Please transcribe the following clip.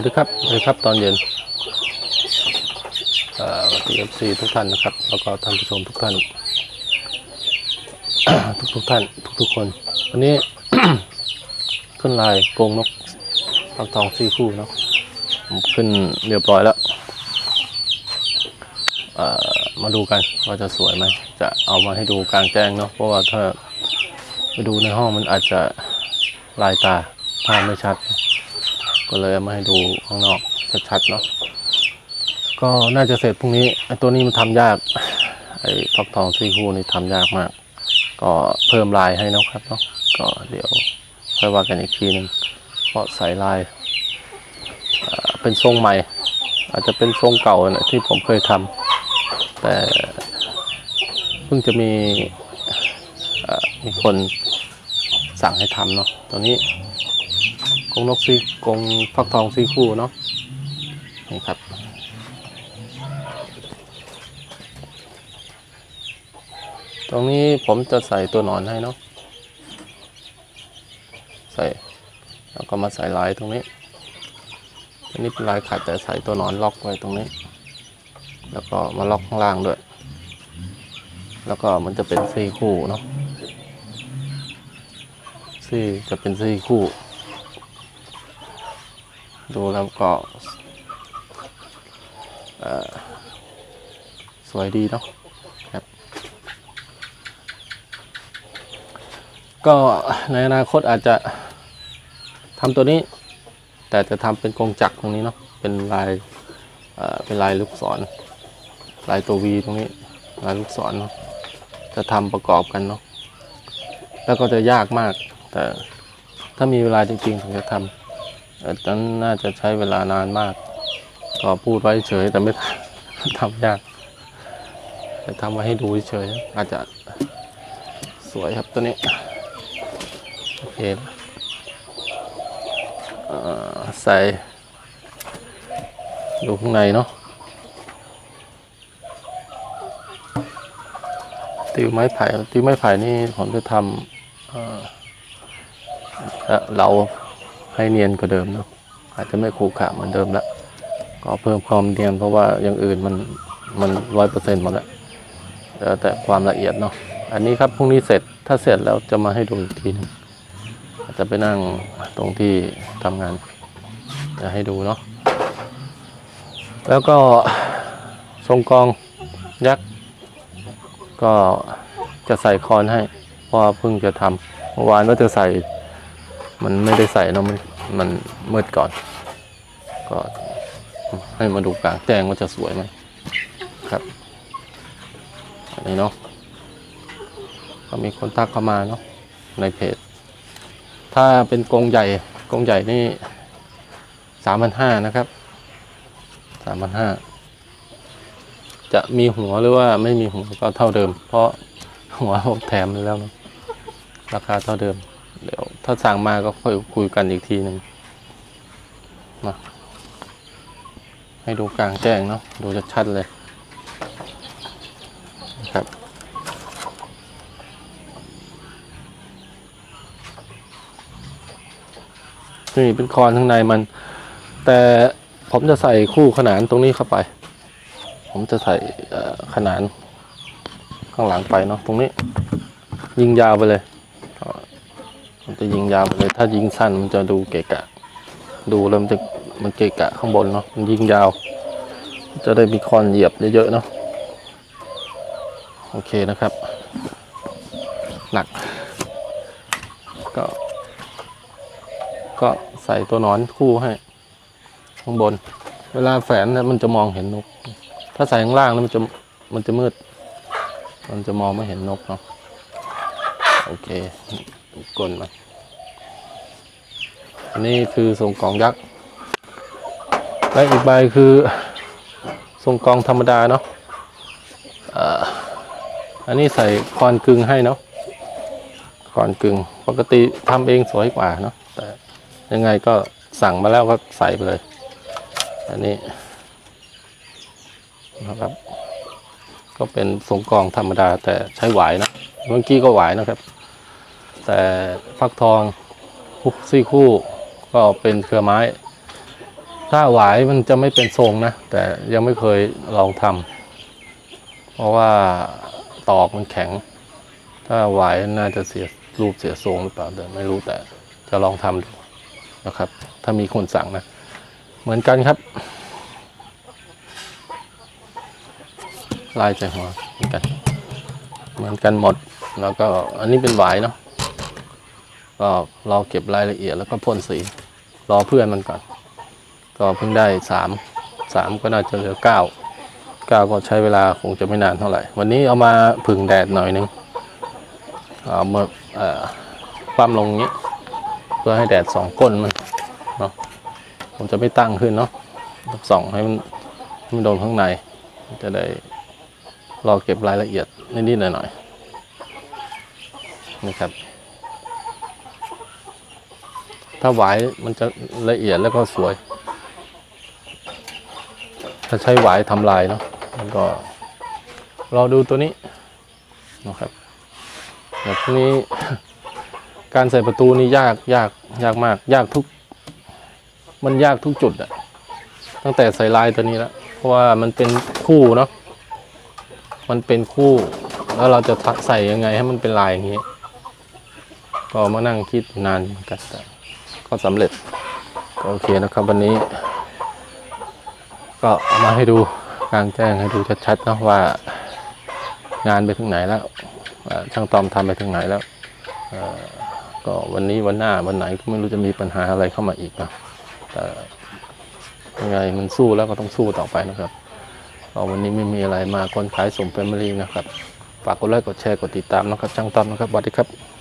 วัสดีครับสวัสดีครับตอนเย็นสวัสดีเอฟซีทุกท่านนะครับ แล้วก็ท่านผู้ชมทุกท่าน ทุกทุกท่าน ทุกทุกคน วันนี้ ขึ้นลายกรงนกฟักทองซี่คู่เนาะขึ้นเรียบร้อยแล้วมาดูกันว่าจะสวยไหม จะเอามาให้ดูกลางแจ้งเนาะ เพราะว่าถ้าไปดูในห้องมันอาจจะลายตาภาพไม่ชัด ก็เลยมาให้ดูข้างนอกชัดๆเนาะก็น่าจะเสร็จพรุ่งนี้ไอ้ตัวนี้มันทำยาก ไอ้ฟักทองซีคูนี่ทำยากมาก ก็เพิ่มลายให้นะครับเนาะก็เดี๋ยวค่อยว่ากันอีกทีหนึ่งเพราะใส่ลายเป็นทรงใหม่ อาจจะเป็นทรงเก่านะที่ผมเคยทำแต่เพิ่งจะมีมีคนสั่งให้ทำเนาะตัวนี้ งนกซีกงฟักทองซีคู่เนาะนี่ครับตรงนี้ผมจะใส่ตัวหนอนให้เนาะใส่แล้วก็มาใส่ลายตรงนี้อันนี้เป็นลายขัดแต่ใส่ตัวหนอนล็อกไว้ตรงนี้ แล้วก็มาล็อกข้างล่างด้วย แล้วก็มันจะเป็นซีคู่เนาะซีจะเป็นซีคู่ ดูแล้วก็สวยดีเนาะครับ ก็ในอนาคตอาจจะทำตัวนี้ แต่จะทำเป็นกรงจักรตรงนี้เนาะเป็นลายเป็นลายลูกศร ลายตัววีตรงนี้ ลายลูกศรเนาะจะทำประกอบกันเนาะแล้วก็จะยากมาก แต่ถ้ามีเวลาจริงๆถึงจะทำ นนั้นน่าจะใช้เวลานานมาก ก็พูดไว้เฉยแต่ไม่ทำยากจะทำมาให้ดูเฉยอาจจะสวยครับตัวนี้ โอเคเอ่อใส่ดูข้างในเนาะติวไม้ไผ่ติวไม้ไผ่นี่ผมจะทำเเรา ให้เนียนกว่าเดิมเนาะอาจจะไม่ขรุขระเหมือนเดิมละก็เพิ่มความเนียนเพราะว่าอย่างอื่นมันมันร้อยเปอร์เซ็นต์หมดแล้วแล้วแต่ความละเอียดเนาะอันนี้ครับพรุ่งนี้เสร็จถ้าเสร็จแล้วจะมาให้ดูอีกทีหนึงอาจจะไปนั่งตรงที่ทำงาน จะให้ดูเนาะแล้วก็ทรงกองยักษ์ก็จะใส่คอนให้เพราะเพิ่งจะทำเมื่อวานก็จะใส่ มันไม่ได้ใส่เนอะมัน มันมืดก่อน ก็ให้มาดูกลางแจ้งว่าจะสวยไหมครับอันนี้เนาะก็มีคนทักเข้ามาเนาะในเพจ ถ้าเป็นกรงใหญ่กรงใหญ่นี่สามพันห้านะครับสามพันห้าจะมีหัวหรือว่าไม่มีหัวก็เท่าเดิม เพราะหัวผมแถมไปแล้วนะราคาเท่าเดิม ถ้าสั่งมาก็ค่อยคุยกันอีกทีหนึ่งมาให้ดูกลางแจ้งเนาะดูชัดๆเลยครับ นี่เป็นคอนข้างในมัน แต่ผมจะใส่คู่ขนานตรงนี้เข้าไป ผมจะใส่ขนานข้างหลังไปเนาะตรงนี้ ยิงยาวไปเลย มันจะยิงยาวไปเลย ถ้ายิงสั้นมันจะดูเกะกะ ดูแล้วมันจะมันเกะกะข้างบนเนาะมันยิงยาว จะได้มีคอนเหยียบเยอะๆเนาะโอเคนะครับ หนัก ก็ ก็ใส่ตัวนอนคู่ให้ ข้างบน เวลาแฝนแล้วมันจะมองเห็นนก ถ้าใส่ข้างล่างแล้วมันจะมันจะมืด มันจะมองไม่เห็นนกเนาะโอเค กลนมาอันนี้คือทรงกองยักษ์และอีกใบคือทรงกองธรรมดาเนาะอันนี้ใส่คอนกึ่งให้เนาะคอนกึ่งปกติทำเองสวยกว่าเนาะแต่ยังไงก็สั่งมาแล้วก็ใส่ไปเลย อันนี้นะครับ ก็เป็นทรงกองธรรมดาแต่ใช้หวายนะเมื่อกี้ก็หวายนะครับ แต่ฟักทองซี่คู่ก็เป็นเครือไม้ ถ้าหวายมันจะไม่เป็นทรงนะ แต่ยังไม่เคยลองทำเพราะว่าตอกมันแข็ง ถ้าหวายน่าจะเสียรูปเสียทรงหรือเปล่าเดี๋ยวไม่รู้แต่จะลองทำดูนะครับ ถ้ามีคนสั่งนะ เหมือนกันครับ ลายใจหัวเหมือนกัน เหมือนกันหมด แล้วก็อันนี้เป็นหวายเนาะ ก็รอเก็บรายละเอียดแล้วก็พ่นสี รอเพื่อนมันก่อน ก็เพิ่งได้สามสามก็น่าจะเหลือเก้าเก้าก็ใช้เวลาคงจะไม่นานเท่าไหร่ วันนี้เอามาผึ่งแดดหน่อยนึงเอามาความลงนี้เพื่อให้แดดสองก้นมันเนาะผมจะไม่ตั้งขึ้นเนาะส่องให้มันมันโดนข้างใน จะได้รอเก็บรายละเอียดนิดๆหน่อยๆนะครับ ถ้าหวายมันจะละเอียดแล้วก็สวย ถ้าใช้หวายทำลายเนาะมันก็รอดูตัวนี้นะครับแบบนี้การใส่ประตูนี่ยากยากยากมาก ยากทุก มันยากทุกจุดอะตั้งแต่ใส่ลายตัวนี้แล้วเพราะว่ามันเป็นคู่เนาะมันเป็นคู่ แล้วเราจะทักใส่ยังไงให้มันเป็นลายอย่างนี้ ก็มานั่งคิดนานเหมือนกันแต่ ก็สำเร็จก็โอเคนะครับวันนี้ ก็เอามาให้ดูกลางแจ้งให้ดูชัดๆนะว่างานไปถึงไหนแล้วช่างตอมทำไปถึงไหนแล้วก็วันนี้วันหน้าวันไหนก็ไม่รู้จะมีปัญหาอะไรเข้ามาอีกนะแต่ยังไงมันสู้แล้วก็ต้องสู้ต่อไปนะครับก็วันนี้ไม่มีอะไรมาคนขายสมแฟมิลี่นะครับ ฝากกดไลค์กดแชร์กดติดตามนะครับช่างตอมนะครับสวัสดีครับ